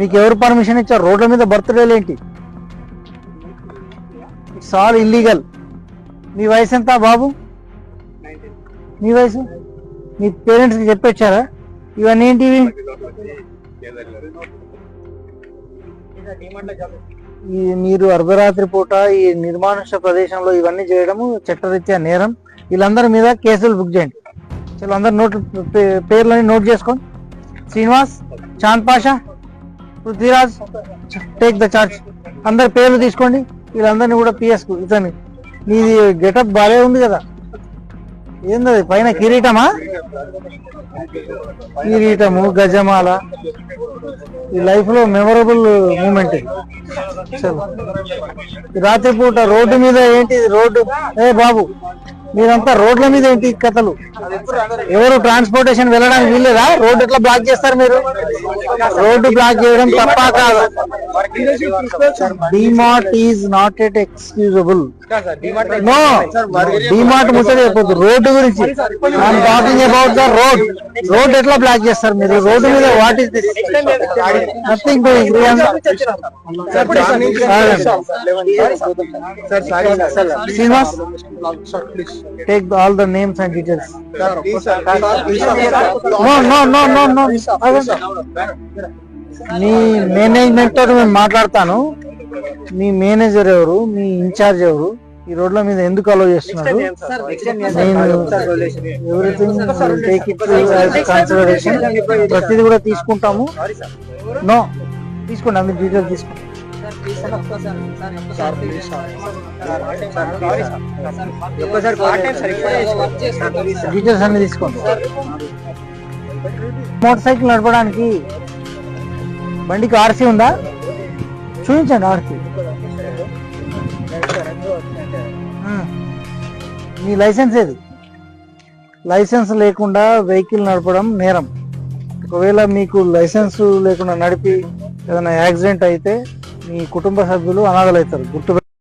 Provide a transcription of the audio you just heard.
మీకు ఎవరు పర్మిషన్ ఇచ్చారు? రోడ్ల మీద బర్త్డేలు ఏంటి? ఇట్స్ ఆల్ ఇల్లీగల్ మీ వయసు ఎంత బాబు? మీ వయసు? మీ పేరెంట్స్కి చెప్పొచ్చారా? ఇవన్నీ ఏంటివి ఈ మీరు అర్ధరాత్రి పూట ఈ నిర్మానుష ప్రదేశంలో ఇవన్నీ చేయడము చట్టరీత్యా నేరం. వీళ్ళందరి మీద కేసులు బుక్ చేయండి. చలో అందరు నోట్ పేర్లని నోట్ చేసుకోండి. Srinivas Chand Pasha Prithviraj take the charge అందరి పేర్లు తీసుకోండి. వీళ్ళందరినీ కూడా పిఎస్కు ఇతని నీది గెటప్ బాగా ఉంది కదా. ఏంది పైన కిరీటమా? కిరీటము గజమాల. ఈ లైఫ్లో మెమరబుల్ మూమెంట్ చలో. రాత్రిపూట రోడ్డు మీద ఏంటి? రోడ్డు ఏ బాబు. మీరంతా రోడ్ల మీద ఏంటి కథలు? ఎవరు ట్రాన్స్పోర్టేషన్ వెళ్ళడానికి వీల్లేదా? రోడ్డు ఎట్లా బ్లాక్ చేస్తారు మీరు? రోడ్డు బ్లాక్ చేయడం తప్ప కాదు? DMart is not at excusable no DMart ముచ్చట చెప్పొద్దు రోడ్డు గురించి I'm talking about the road road ఎట్లా బ్లాక్ చేస్తారు మీరు రోడ్డు మీద what is this nothing Srinivas take all the names and details no no no no no me management తోటి నేను మాట్లాడతాను. మీ మేనేజర్ ఎవరు? మీ ఇన్ఛార్జ్ ఎవరు? ఈ రోడ్ల మీద ఎందుకు అలో చేస్తున్నారు? Everything take it consideration. ప్రతిదీ కూడా తీసుకుంటాము. నో తీసుకోండి అందరి డీటెయిల్ తీసుకోండి. డీటెయిల్స్ అన్ని తీసుకోండి. మోటార్ సైకిల్ నడపడానికి బండికి ఆర్సీ ఉందా? చూపించండి ఆర్సీ. మీ లైసెన్స్ ఏది? లైసెన్స్ లేకుండా వెహికల్ నడపడం నేరం. ఒకవేళ మీకు లైసెన్స్ లేకుండా నడిపి ఏదైనా యాక్సిడెంట్ అయితే మీ కుటుంబ సభ్యులు అనాథలు అవుతారు గుర్తు